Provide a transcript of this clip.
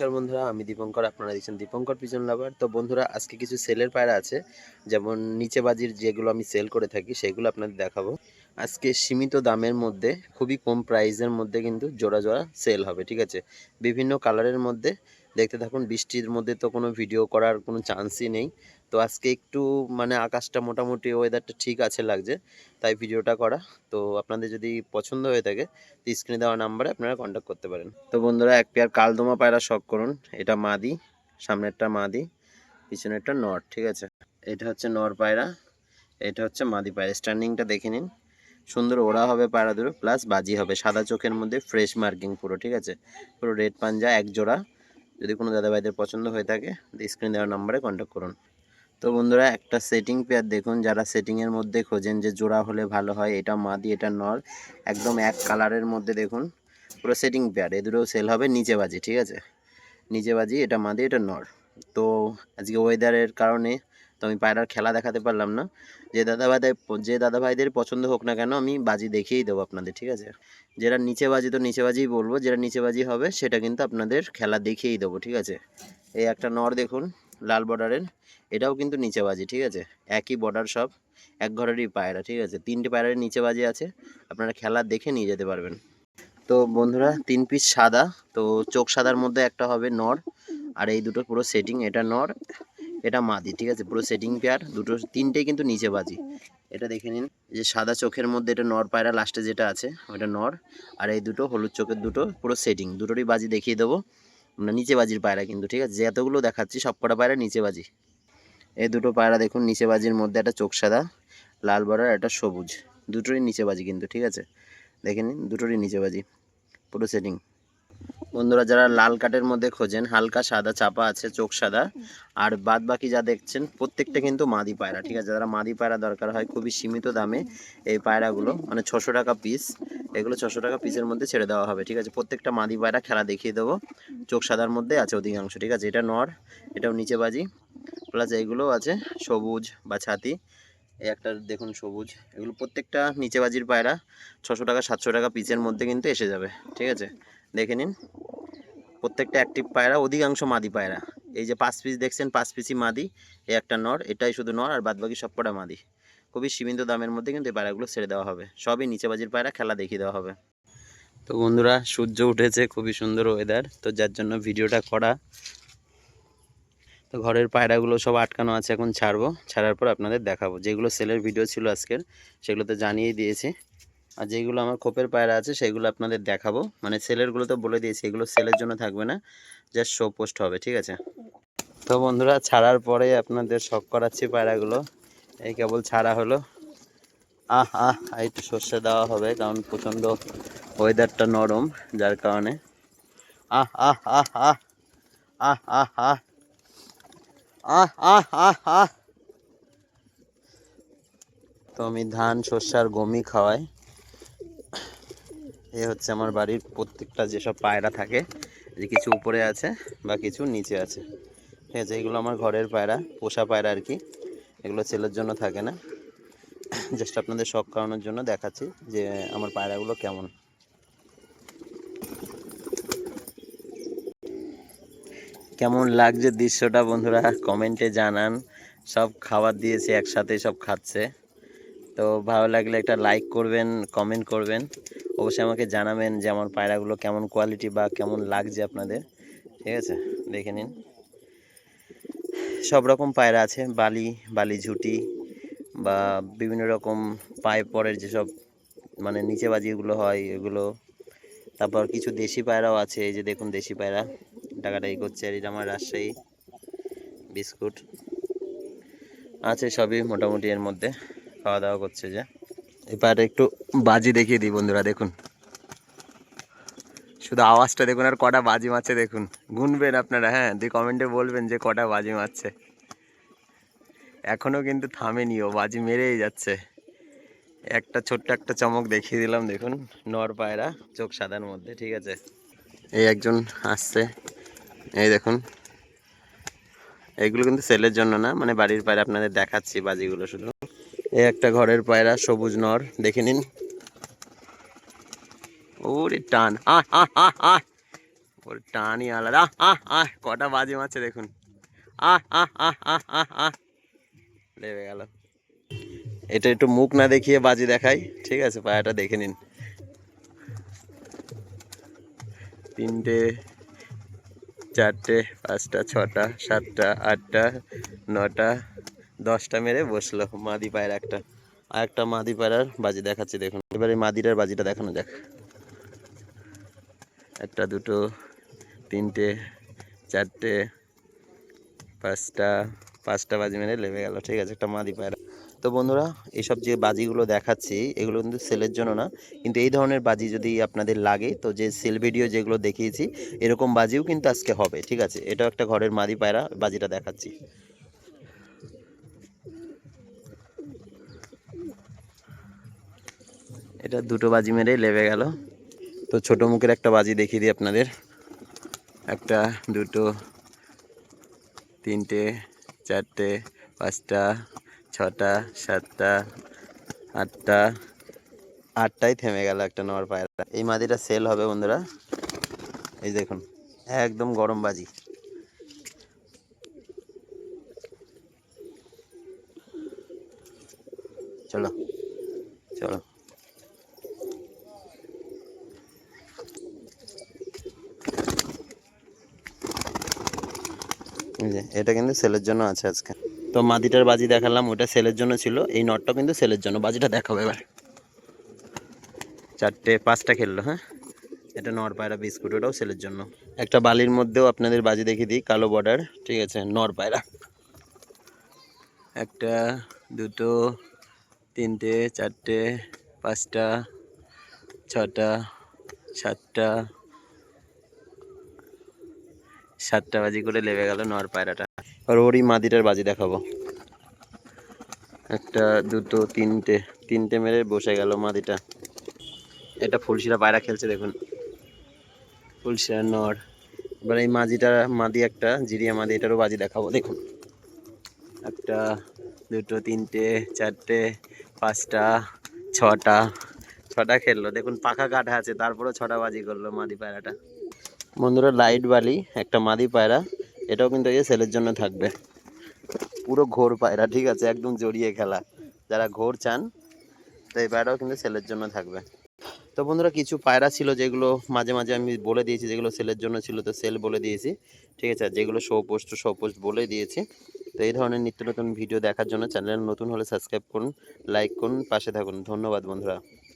নমস্কার বন্ধুরা, আমি দীপঙ্কর, আপনারা দেখছেন দীপঙ্কর পিজন লাভার তো বন্ধুরা, আজকে কিছু সেলের পায়রা আছে, যেমন নিচে বাজির যেগুলো আমি সেল করে থাকি, সেগুলো আপনাদের দেখাবো। আজকে সীমিত দামের মধ্যে, খুবই কম প্রাইসের মধ্যে কিন্তু জোড়া জোড়া সেল হবে, ঠিক আছে? বিভিন্ন কালারের মধ্যে দেখতে থাকুন, বৃষ্টির মধ্যে তো কোনো ভিডিও করার কোনো চান্সই নেই। তো আজকে একটু মানে আকাশটা মোটামুটি ওয়েদারটা ঠিক আছে লাগছে, তাই ভিডিওটা করা। তো আপনাদের যদি পছন্দ হয়ে থাকে, তো স্ক্রিনে দেওয়া নাম্বারে আপনারা কন্ট্যাক্ট করতে পারেন। তো বন্ধুরা, এক পেয়ার কালদমা পায়রা শখ করুন। এটা মাদি, সামনেরটা মাদি, পিছনেরটা নর, ঠিক আছে? এটা হচ্ছে নর পায়রা, এটা হচ্ছে মাদি পায়রা। স্ট্যান্ডিংটা দেখে নিন। সুন্দর ওড়া হবে পায়রা দুটো প্লাস বাজি হবে। সাদা চোখের মধ্যে ফ্রেশ মার্কিং পুরো, ঠিক আছে? পুরো রেড পাঞ্জা এক জোড়া যদি কোনো দাদাভাইদের পছন্দ হয়ে থাকে স্ক্রিন দেওয়ার নাম্বারে কন্ট্যাক্ট করুন। তো বন্ধুরা, একটা সেটিং পেয়ার দেখুন, যারা সেটিংয়ের মধ্যে খোঁজেন যে জোড়া হলে ভালো হয়, এটা মাদি, এটা নর, একদম এক কালারের মধ্যে দেখুন, পুরো সেটিং পেয়ার এ দুটো সেল হবে নিচে বাজি, ঠিক আছে? নিচে বাজি, এটা মাদি, এটা নর। তো আজকে ওয়েদারের কারণে তো আমি পায়রার খেলা দেখাতে পারলাম না। যে দাদা ভাইদের যে দাদা ভাইদের পছন্দ হোক না কেন, আমি বাজি দেখিয়েই দেবো আপনাদের, ঠিক আছে? যেটা নিচে বাজি তো নিচে বাজিই বলব, যেটা নিচে বাজি হবে সেটা কিন্তু আপনাদের খেলা দেখিয়েই দেবো, ঠিক আছে? এই একটা নর দেখুন, লাল বর্ডারের, এটাও কিন্তু নিচে বাজি, ঠিক আছে? একই বর্ডার সব, এক ঘরেরই পায়রা, ঠিক আছে? তিনটে পায়রার নিচে বাজি আছে, আপনারা খেলা দেখে নিয়ে যেতে পারবেন। তো বন্ধুরা, তিন পিস সাদা, তো চোখ সাদার মধ্যে একটা হবে নর, আর এই দুটো পুরো সেটিং এটা নর এটা মাদি, ঠিক আছে? পুরো সেটিং পেয়ার, দুটো, তিনটেই কিন্তু নিচে বাজি। এটা দেখে নিন যে সাদা চোখের মধ্যে এটা নর পায়রা লাস্টে যেটা আছে, ওটা নর। আর এই দুটো হলুদ চোখের দুটো, পুরো সেটিং দুটোরই বাজি দেখিয়ে দেবো। আমরা নিচে বাজির পায়রা কিন্তু, ঠিক আছে? যে এতগুলো দেখাচ্ছি সব কটা পায়রা নিচে বাজি। এই দুটো পায়রা দেখুন, নিচে বাজির মধ্যে একটা চোখ সাদা, লাল বর্ডার একটা সবুজ। দুটোরই নিচে বাজি কিন্তু, ঠিক আছে? দেখে নিন, দুটোরই নিচে বাজি, পুরো সেটিং বন্ধুরা যারা লাল কাঠের মধ্যে খোঁজেন হালকা সাদা চাপা আছে চোখ সাদা। আর বাদ বাকি যা দেখছেন প্রত্যেকটা কিন্তু মাদি পায়রা ঠিক আছে? যারা মাদি পায়রা দরকার হয় খুবই সীমিত দামে এই পায়রাগুলো মানে ছশো টাকা পিস এগুলো ছশো টাকা পিসের মধ্যে ছেড়ে দেওয়া হবে ঠিক আছে? প্রত্যেকটা মাদি পায়রা খেলা দেখিয়ে দেবো। চোখ সাদার মধ্যে আছে অধিকাংশ ঠিক আছে? এটা নর এটাও নিচে বাজি প্লাস এইগুলোও আছে সবুজ বা ছাতি। এই একটা দেখুন সবুজ এগুলো প্রত্যেকটা নিচে বাজির পায়রা ছশো টাকা সাতশো টাকা পিসের মধ্যে কিন্তু এসে যাবে ঠিক আছে? দেখে নিন। প্রত্যেকটা অ্যাক্টিভ পায়রা, অধিকাংশ মাদি পায়রা। এই যে পাঁচ পিস দেখছেন, পাঁচ পিসই মাদি, এই একটা নর, এটাই শুধু নর, আর বাদবাকি সব কটা মাদি। খুবই সীমিত দামের মধ্যে কিন্তু এই পায়রাগুলো ছেড়ে দেওয়া হবে। সবই নিচে বাজির পায়রা, খেলা দেখিয়ে দেওয়া হবে। তো বন্ধুরা, সূর্য উঠেছে, খুবই সুন্দর ওয়েদার তো যার জন্য ভিডিওটা করা। তো ঘরের পায়রাগুলো সব আটকানো আছে, এখন ছাড়বো। ছাড়ার পর আপনাদের দেখাবো। যেগুলো সেলের ভিডিও ছিল আজকের, সেগুলো তো জানিয়েই দিয়েছি। আর যেগুলো আমার খোপের পায়রা আছে সেগুলো আপনাদের দেখাবো মানে সেলেরগুলো তো বলে দিয়েছি এগুলো সেলের জন্য থাকবে না জাস্ট শো পোস্ট হবে ঠিক আছে তো বন্ধুরা ছাড়ার পরে আপনাদের শখ করাচ্ছি পায়রাগুলো এই কেবল ছাড়া হলো আহ আহ একটু সর্ষে দেওয়া হবে কারণ প্রচণ্ড ওয়েদারটা নরম যার কারণে আহ আহ আহ আহ আহ আহ আহ আহ আহ আহ আহ তো আমি ধান শস্য আর গমই খাওয়াই এ হচ্ছে আমার বাড়ির প্রত্যেকটা যেসব পায়রা থাকে যে কিছু উপরে আছে বা কিছু নিচে আছে। ঠিক আছে, এগুলো আমার ঘরের পায়রা, পোষা পায়রা আর কি। এগুলো ছেলের জন্য থাকে না। জাস্ট আপনাদের শখ করানোর জন্য দেখাচ্ছি যে আমার পায়রাগুলো কেমন। কেমন লাগছে দৃশ্যটা বন্ধুরা? কমেন্টে জানান। সব খাবার দিয়েছে, একসাথে সব খাচ্ছে। তো ভালো লাগলে একটা লাইক করবেন কমেন্ট করবেন। অবশ্যই আমাকে জানাবেন যে আমার পায়রাগুলো কেমন কোয়ালিটি বা কেমন লাগছে আপনাদের। ঠিক আছে? দেখে নিন। সব রকম পায়রা আছে, বালি বালি ঝুটি বা বিভিন্ন রকম পায়ে পরের যেসব মানে নিচে বাজিগুলো হয় এগুলো। তারপর কিছু দেশি পায়রাও আছে, এই যে দেখুন দেশি পায়রা। টাকাটাই করছে আর এটা আমার রাজশাহী বিস্কুট। আছে সবই মোটামুটি এর মধ্যে, খাওয়া দাওয়া করছে যে। এবার একটু বাজি দেখিয়ে দিই বন্ধুরা, দেখুন। শুধু আওয়াজটা দেখুন আর কটা বাজি মারছে, দেখুন। গুনবেন আপনারা হ্যাঁ দিয়ে কমেন্টে বলবেন যে কটা বাজি মারছে। এখনও কিন্তু থামেনি ও, বাজি মেরেই যাচ্ছে। একটা ছোট্ট একটা চমক দেখিয়ে দিলাম, দেখুন, নর পায়রা, চোখ সাদার মধ্যে, ঠিক আছে? এই একজন আসছে, এই দেখুন। এইগুলো কিন্তু সেলের জন্য না মানে বাড়ির পায়রা, আপনাদের দেখাচ্ছি বাজিগুলো শুধু। এই একটা ঘরের পায়রা, সবুজ নর, দেখে নিন। ওরে টান আহ আহ আহ আহ ওর টানই আলাদা। আহ আহ কটা বাজি মারছে দেখুন। আহ আহ আহ আহ আহ আহ গেল। এটা একটু মুখ না দেখিয়ে বাজি দেখাই, ঠিক আছে পায়াটা দেখে নিন। তিনটে, চারটে, পাঁচটা, ছটা, সাতটা, আটটা, নটা দশটা মেরে বসল মাদি পায়ের একটা। আর একটা মাদি পায়রার বাজি দেখাচ্ছি, দেখুন। এবারে মাদিটার বাজিটা দেখানো যাক। একটা, দুটো, তিনটে, চারটে, পাঁচটা পাঁচটা বাজি মেরে লেবে গেল। ঠিক আছে, একটা মাদি পায়রা। তো বন্ধুরা এইসব যে বাজিগুলো দেখাচ্ছি, এগুলো কিন্তু সেলের জন্য না, কিন্তু এই ধরনের বাজি যদি আপনাদের লাগে, তো যে সেল ভিডিও যেগুলো দেখিয়েছি, এরকম বাজিও কিন্তু আজকে হবে। ঠিক আছে, এটাও একটা ঘরের মাদি পায়রা বাজিটা দেখাচ্ছি। এটা দুটো বাজি মেরে লেবে গেল। তো ছোট মুখের একটা বাজি দেখিয়ে দিই আপনাদের। একটা, দুটো, তিনটে, চারটে, পাঁচটা, ছটা, সাতটা, আটটা, আটটাই থেমে গেল একটা নর পায়রা এই মাদিটা সেল হবে বন্ধুরা। এই দেখুন, একদম গরম বাজি। চলো এই যে, এটা কিন্তু সেলের জন্য আছে আজকে। তো মাদিটার বাজি দেখালাম, ওটা সেলের জন্য ছিল। এই নটটা কিন্তু সেলের জন্য, বাজিটা দেখাবো এবার। চারটে, পাঁচটা খেললো হ্যাঁ? এটা নর পায়রা বিস্কুট, ওটাও সেলের জন্য। একটা বালির মধ্যেও আপনাদের বাজি দেখিয়ে দিই, কালো বর্ডার, ঠিক আছে? নর পায়রা। একটা, দুটো, তিনটে, চারটে, পাঁচটা, ছটা, সাতটা সাতটা বাজি করে লেবে গেল নর পায়রাটা। আর ওরই মাদিটার বাজি দেখাবো। একটা, দুটো, তিনটে তিনটে মেরে বসে গেল মাদিটা। এটা ফুলশিরা পায়রা খেলছে, দেখুন। ফুলশিরা নর। এবার এই মাঝিটা মাদি একটা, জিরিয়া মাদি, এটারও বাজি দেখাবো, দেখুন। একটা, দুটো, তিনটে, চারটে, পাঁচটা, ছটা। ছটা খেললো, দেখুন, পাখা কাটা আছে, তারপরেও ছটা বাজি করল মাদি পায়রাটা। বন্ধুরা লাইট বালি, একটা মাদি পায়রা, এটাও কিন্তু এই সেলের জন্য থাকবে। পুরো ঘোর পায়রা, ঠিক আছে? একদম জড়িয়ে খেলা। যারা ঘোর চান তো এই পায়রাও কিন্তু সেলের জন্য থাকবে। তো বন্ধুরা, কিছু পায়রা ছিল যেগুলো মাঝে মাঝে আমি বলে দিয়েছি, যেগুলো সেলের জন্য ছিল, তো সেল বলে দিয়েছি। ঠিক আছে? যেগুলো শো পোস্ট শো পোস্ট বলে দিয়েছি। তো এই ধরনের নিত্য নতুন ভিডিও দেখার জন্য চ্যানেল নতুন হলে সাবস্ক্রাইব করুন লাইক করুন, পাশে থাকুন। ধন্যবাদ বন্ধুরা।